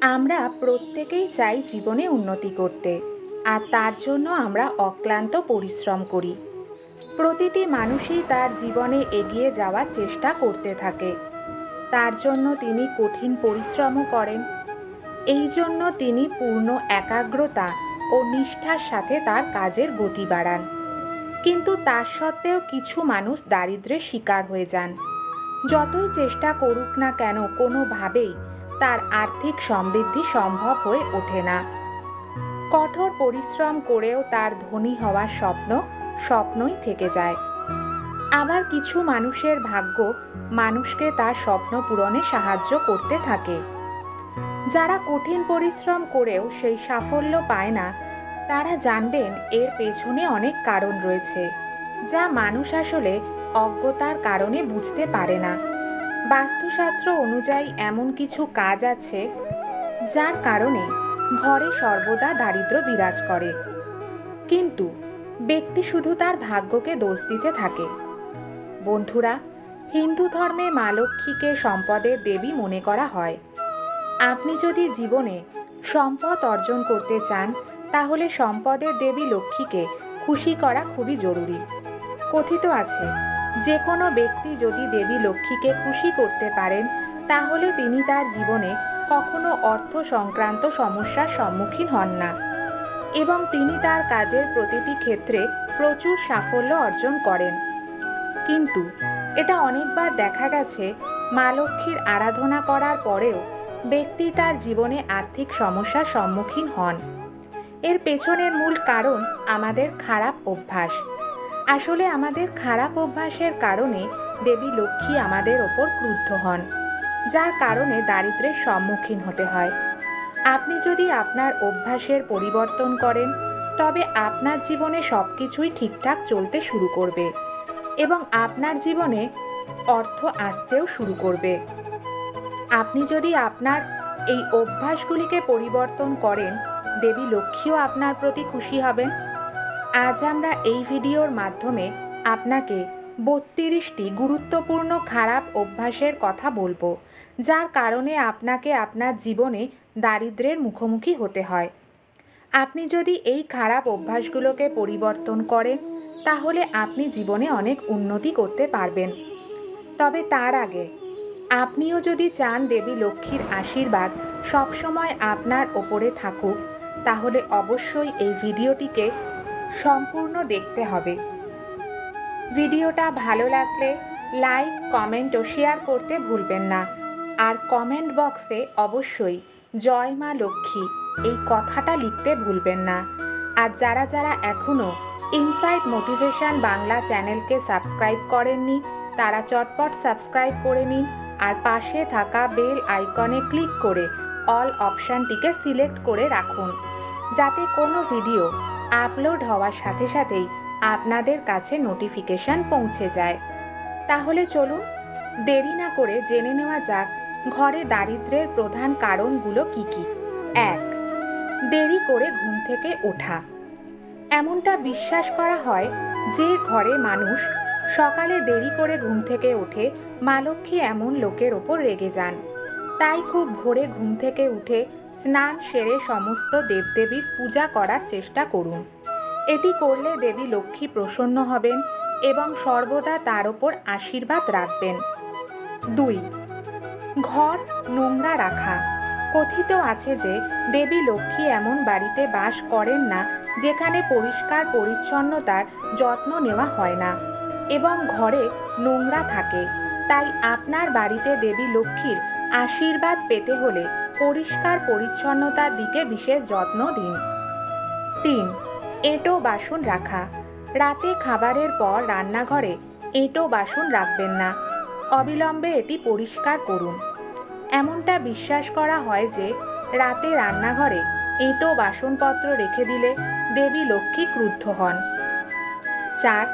আমরা প্রত্যেকেই চাই জীবনে উন্নতি করতে, আর তার জন্য আমরা অক্লান্ত পরিশ্রম করি। প্রতিটি মানুষই তার জীবনে এগিয়ে যাওয়ার চেষ্টা করতে থাকে। তার জন্য তিনি কঠিন পরিশ্রমও করেন। এই জন্য তিনি পূর্ণ একাগ্রতা ও নিষ্ঠার সাথে তার কাজের গতি বাড়ান। কিন্তু তার সত্ত্বেও কিছু মানুষ দারিদ্র্যের শিকার হয়ে যান। যতই চেষ্টা করুক না কেন, কোনোভাবেই তার আর্থিক সমৃদ্ধি সম্ভব হয়ে ওঠে না। কঠোর পরিশ্রম করেও তার ধনী হওয়ার স্বপ্ন স্বপ্নই থেকে যায়। আবার কিছু মানুষের ভাগ্য মানুষকে তার স্বপ্ন পূরণে সাহায্য করতে থাকে। যারা কঠিন পরিশ্রম করেও সেই সাফল্য পায় না, তারা জানবেন এর পেছনে অনেক কারণ রয়েছে, যা মানুষ আসলে অজ্ঞতার কারণে বুঝতে পারে না। বাস্তুশাস্ত্র অনুযায়ী এমন কিছু কাজ আছে যার কারণে ঘরে সর্বদা দারিদ্র্য বিরাজ করে। কিন্তু ব্যক্তি শুধু তার ভাগ্যকে দোষ দিতে থাকে। বন্ধুরা, হিন্দু ধর্মে মা লক্ষ্মীকে সম্পদের দেবী মনে করা হয়। আপনি যদি জীবনে সম্পদ অর্জন করতে চান, তাহলে সম্পদের দেবী লক্ষ্মীকে খুশি করা খুবই জরুরি। কথিত আছে যে কোনো ব্যক্তি যদি দেবী লক্ষ্মীকে খুশি করতে পারেন, তাহলে তিনি তার জীবনে কখনো অর্থ সংক্রান্ত সমস্যার সম্মুখীন হন না। এবং তিনি তার কাজের প্রতিটি ক্ষেত্রে প্রচুর সাফল্য অর্জন করেন। কিন্তু এটা অনেকবার দেখা গেছে, মা লক্ষ্মীর আরাধনা করার পরেও ব্যক্তি তার জীবনে আর্থিক সমস্যার সম্মুখীন হন। এর পেছনের মূল কারণ আমাদের খারাপ অভ্যাস। আসলে আমাদের খারাপ অভ্যাসের কারণে দেবী লক্ষ্মী আমাদের ওপর ক্রুদ্ধ হন, যার কারণে দারিদ্র্যের সম্মুখীন হতে হয়। আপনি যদি আপনার অভ্যাসের পরিবর্তন করেন, তবে আপনার জীবনে সব কিছুই ঠিকঠাক চলতে শুরু করবে এবং আপনার জীবনে অর্থ আসতেও শুরু করবে। আপনি যদি আপনার এই অভ্যাসগুলিকে পরিবর্তন করেন, দেবী লক্ষ্মীও আপনার প্রতি খুশি হবেন। আজ আমরা এই ভিডিওর মাধ্যমে আপনাকে বত্রিশটি গুরুত্বপূর্ণ খারাপ অভ্যাসের কথা বলব, যার কারণে আপনাকে আপনার জীবনে দারিদ্র্যের মুখোমুখি হতে হয়। আপনি যদি এই খারাপ অভ্যাসগুলোকে পরিবর্তন করেন, তাহলে আপনি জীবনে অনেক উন্নতি করতে পারবেন। তবে তার আগে, আপনিও যদি চান দেবী লক্ষ্মীর আশীর্বাদ সবসময় আপনার ওপরে থাকুক, তাহলে অবশ্যই এই ভিডিওটিকে সম্পূর্ণ দেখতে হবে। ভিডিওটা ভালো লাগলে লাইক, কমেন্ট ও শেয়ার করতে ভুলবেন না। আর কমেন্ট বক্সে অবশ্যই জয় মা লক্ষ্মী এই কথাটা লিখতে ভুলবেন না। আর যারা যারা এখনও ইনসাইট মোটিভেশন বাংলা চ্যানেলকে সাবস্ক্রাইব করেননি, তারা চটপট সাবস্ক্রাইব করে নিন আর পাশে থাকা বেল আইকনে ক্লিক করে অল অপশানটিকে সিলেক্ট করে রাখুন। যাতে কোনো ভিডিও আপলোড হওয়ার সাথে সাথেই আপনাদের কাছে নোটিফিকেশন পৌঁছে যায়। তাহলে চলুন, দেরি না করে জেনে নেওয়া যাক ঘরে দারিদ্র্যের প্রধান কারণগুলো কি কি। এক, দেরি করে ঘুম থেকে ওঠা। এমনটা বিশ্বাস করা হয় যে ঘরে মানুষ সকালে দেরি করে ঘুম থেকে ওঠে মা লক্ষ্মী এমন লোকের ওপর রেগে যান। তাই খুব ভোরে ঘুম থেকে উঠে স্নান সেরে সমস্ত দেবদেবীর পূজা করার চেষ্টা করুন। এটি করলে দেবী লক্ষ্মী প্রসন্ন হবেন এবং সর্বদা তার ওপর আশীর্বাদ রাখবেন। দুই, ঘর, নোংরা রাখা। কথিত আছে যে, দেবী লক্ষ্মী এমন বাড়িতে বাস করেন না, যেখানে পরিষ্কার পরিচ্ছন্নতার যত্ন নেওয়া হয় না এবং ঘরে নোংরা থাকে। তাই আপনার বাড়িতে দেবী লক্ষ্মীর আশীর্বাদ পেতে হলে পরিষ্কার পরিচ্ছন্নতার দিকে বিশেষ যত্ন দিন। তিন, এঁটো বাসন রাখা। রাতে খাবারের পর রান্নাঘরে এঁটো বাসন রাখবেন না। অবিলম্বে এটি পরিষ্কার করুন। এমনটা বিশ্বাস করা হয় যে, রাতে রান্নাঘরে এঁটো বাসনপত্র রেখে দিলে দেবী লক্ষ্মী ক্রুদ্ধ হন। চার,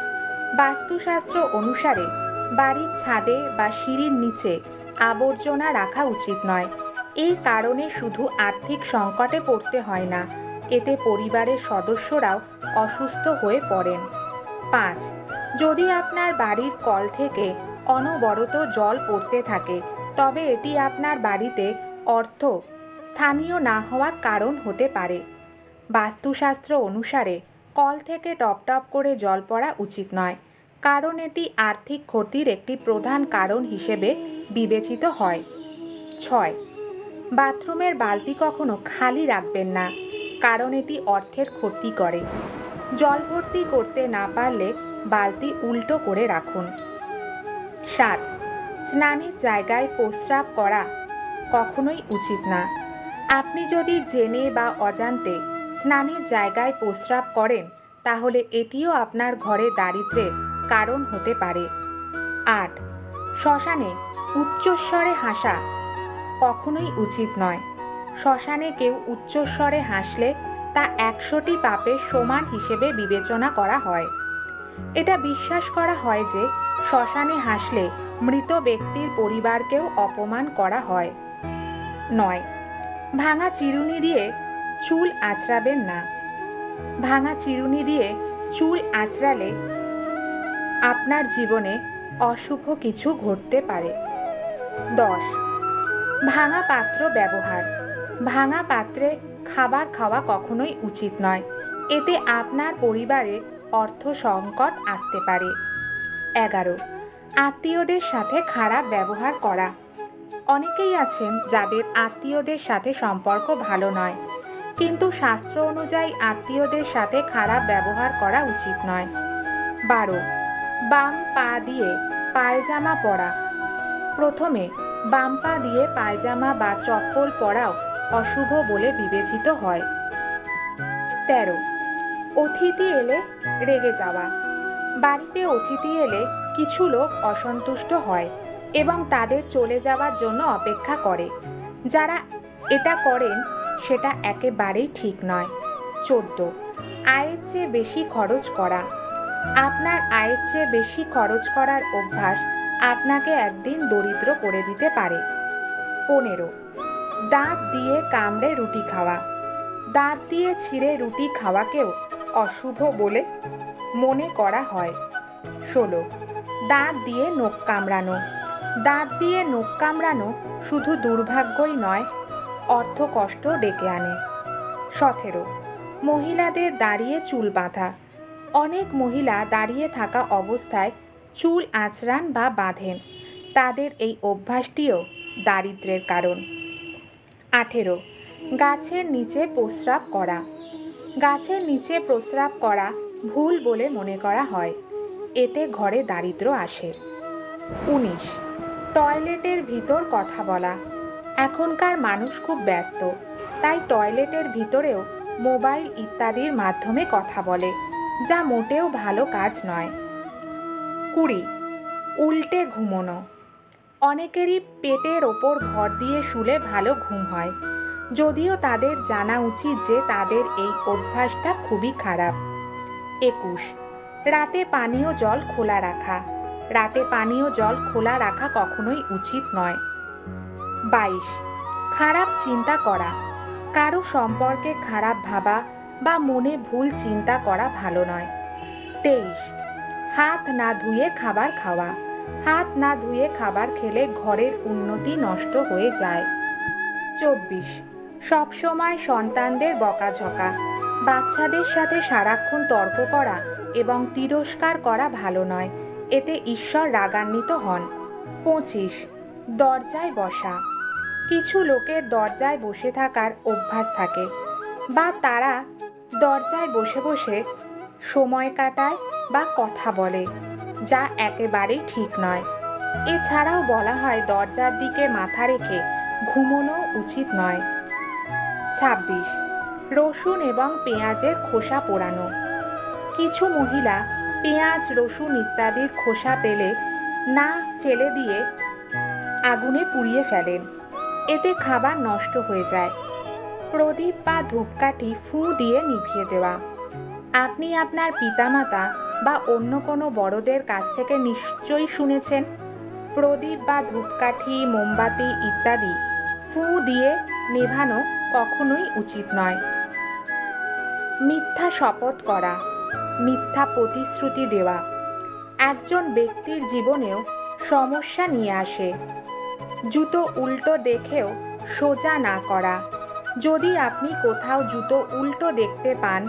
বাস্তুশাস্ত্র অনুসারে বাড়ির ছাদে বা সিঁড়ির নিচে আবর্জনা রাখা উচিত নয়। এই কারণে শুধু আর্থিক সংকটে পড়তে হয় না, এতে পরিবারের সদস্যরাও অসুস্থ হয়ে পড়েন। পাঁচ, যদি আপনার বাড়ির কল থেকে অনবরত জল পড়তে থাকে, তবে এটি আপনার বাড়িতে অর্থ স্থানীয় না হওয়ার কারণ হতে পারে। বাস্তুশাস্ত্র অনুসারে, কল থেকে টপ টপ করে জল পড়া উচিত নয়, কারণ এটি আর্থিক ক্ষতির একটি প্রধান কারণ হিসেবে বিবেচিত হয়। ছয় বাথরুমের বালতি কখনো খালি রাখবেন না, কারণ এটি অর্থের ক্ষতি করে। জল ভর্তি করতে না পারলে বালতি উল্টো করে রাখুন। সাত, স্নানের জায়গায় প্রস্রাব করা কখনোই উচিত না। আপনি যদি জেনে বা অজান্তে স্নানের জায়গায় প্রস্রাব করেন, তাহলে এটিও আপনার ঘরে দারিদ্র্যের কারণ হতে পারে। আট, শ্মশানে উচ্চস্বরে হাসা কখনোই উচিত নয়। শ্মশানে কেউ উচ্চস্বরে হাসলে তা একশোটি পাপের সমান হিসেবে বিবেচনা করা হয়। এটা বিশ্বাস করা হয় যে শ্মশানে হাসলে মৃত ব্যক্তির পরিবারকেও অপমান করা হয়। নয়, ভাঙা চিরুনি দিয়ে চুল আঁচড়াবেন না। ভাঙা চিরুনি দিয়ে চুল আঁচড়ালে আপনার জীবনে অশুভ কিছু ঘটতে পারে। দশ ভাঙা পাত্র ব্যবহার। ভাঙা পাত্রে খাবার খাওয়া কখনোই উচিত নয়। এতে আপনার পরিবারে অর্থ সংকট আসতে পারে। এগারো। আত্মীয়দের সাথে খারাপ ব্যবহার করা। অনেকেই আছেন যাদের আত্মীয়দের সাথে সম্পর্ক ভালো নয়। কিন্তু শাস্ত্র অনুযায়ী আত্মীয়দের সাথে খারাপ ব্যবহার করা উচিত নয়। বারো। বাম পা দিয়ে পায়জামা পরা। প্রথমে বাম পা দিয়ে পায়জামা বা চপ্পল পরাও অশুভ বলে বিবেচিত হয়। তেরো। অতিথি এলে রেগে যাওয়া। বাড়িতে অতিথি এলে কিছু লোক অসন্তুষ্ট হয় এবং তাদের চলে যাওয়ার জন্য অপেক্ষা করে। যারা এটা করেন, সেটা একেবারেই ঠিক নয়। চোদ্দ। আয়ের চেয়ে বেশি খরচ করা। আপনার আয়ের চেয়ে বেশি খরচ করার অভ্যাস আপনাকে একদিন দরিদ্র করে দিতে পারে। পনেরো। দাঁত দিয়ে কামড়ে রুটি খাওয়া। দাঁত দিয়ে ছিঁড়ে রুটি খাওয়াকেও অশুভ বলে মনে করা হয়। ষোলো। দাঁত দিয়ে নখ কামড়ানো। দাঁত দিয়ে নখ কামড়ানো শুধু দুর্ভাগ্যই নয়, অর্থ কষ্ট ডেকে আনে। সতেরো। মহিলাদের দাঁড়িয়ে চুল বাঁধা। অনেক মহিলা দাঁড়িয়ে থাকা অবস্থায় চুল আঁচড়ান বা বাঁধেন। তাদের এই অভ্যাসটিও দারিদ্র্যের কারণ। আঠেরো। গাছের নিচে প্রস্রাব করা। গাছের নিচে প্রস্রাব করা ভুল বলে মনে করা হয়। এতে ঘরে দারিদ্র আসে। উনিশ। টয়লেটের ভিতর কথা বলা। এখনকার মানুষ খুব ব্যস্ত। তাই টয়লেটের ভিতরেও মোবাইল ইত্যাদির মাধ্যমে কথা বলে, যা মোটেও ভালো কাজ নয়। কুড়ি। উল্টে ঘুমোনো। অনেকেরই পেটের ওপর ভর দিয়ে শুলে ভালো ঘুম হয়। যদিও তাদের জানা উচিত যে তাদের এই অভ্যাসটা খুবই খারাপ। একুশ। রাতে পানীয় জল খোলা রাখা। রাতে পানীয় জল খোলা রাখা কখনোই উচিত নয়। বাইশ। খারাপ চিন্তা করা। কারও সম্পর্কে খারাপ ভাবা বা মনে ভুল চিন্তা করা ভালো নয়। তেইশ। হাত না ধুয়ে খাবার খাওয়া। হাত না ধুয়ে খাবার খেলে ঘরের উন্নতি নষ্ট হয়ে যায়। চব্বিশ। সবসময় সন্তানদের বকাঝকা। বাচ্চাদের সাথে সারাক্ষণ তর্ক করা এবং তিরস্কার করা ভালো নয়। এতে ঈশ্বর রাগান্বিত হন। পঁচিশ। দরজায় বসা। কিছু লোকের দরজায় বসে থাকার অভ্যাস থাকে বা তারা দরজায় বসে বসে সময় কাটায় বা কথা বলে, যা একেবারেই ঠিক নয়। এছাড়াও বলা হয় দরজার দিকে মাথা রেখে ঘুমোনো উচিত নয়। ছাব্বিশ। রসুন এবং পেঁয়াজের খোসা পোড়ানো। কিছু মহিলা পেঁয়াজ, রসুন ইত্যাদির খোসা পেলে না ফেলে দিয়ে আগুনে পুড়িয়ে ফেলেন। এতে খাবার নষ্ট হয়ে যায়। প্রদীপ বা ধূপকাঠি ফু দিয়ে নিভিয়ে দেওয়া। আপনি আপনার পিতামাতা বা অন্য কোনো বড়দের কাছ থেকে নিশ্চয়ই শুনেছেন? প্রদীপ বা ধূপকাঠি, মোমবাতি ইত্যাদি। ফু দিয়ে নেভানো কখনোই উচিত নয়। মিথ্যা শপথ করা, মিথ্যা প্রতিশ্রুতি দেওয়া। একজন ব্যক্তির জীবনেও সমস্যা নিয়ে আসে। জুতো উল্টো দেখেও সোজা না করা। যদি আপনি কোথাও জুতো উল্টো দেখতে পান,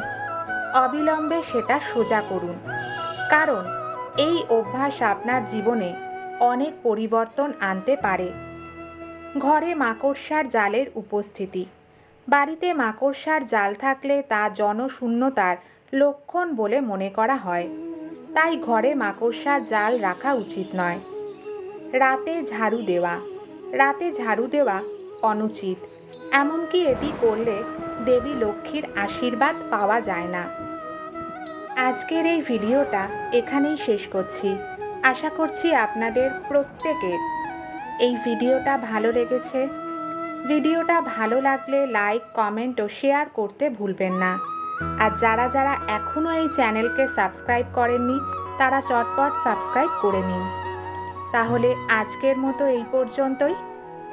অবিলম্বে সেটা সোজা করুন। কারণ এই অভ্যাস আপনার জীবনে অনেক পরিবর্তন আনতে পারে। ঘরে মাকড়সার জালের উপস্থিতি। বাড়িতে মাকড়সার জাল থাকলে তা জনশূন্যতার লক্ষণ বলে মনে করা হয়। তাই ঘরে মাকড়সার জাল রাখা উচিত নয়। রাতে ঝাড়ু দেওয়া। রাতে ঝাড়ু দেওয়া অনুচিত। এমনকি এটি করলে দেবী লক্ষ্মীর আশীর্বাদ পাওয়া যায় না। আজকের এই ভিডিওটা এখানেই শেষ করছি। আশা করছি আপনাদের প্রত্যেকের এই ভিডিওটা ভালো লেগেছে। ভিডিওটা ভালো লাগলে লাইক, কমেন্ট ও শেয়ার করতে ভুলবেন না। আর যারা যারা এখনও এই চ্যানেলকে সাবস্ক্রাইব করেননি, তারা চটপট সাবস্ক্রাইব করে নিন। তাহলে আজকের মতো এই পর্যন্তই।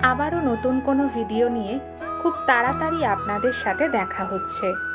আবারও নতুন কোনো ভিডিও নিয়ে খুব তাড়াতাড়ি আপনাদের সাথে দেখা হচ্ছে।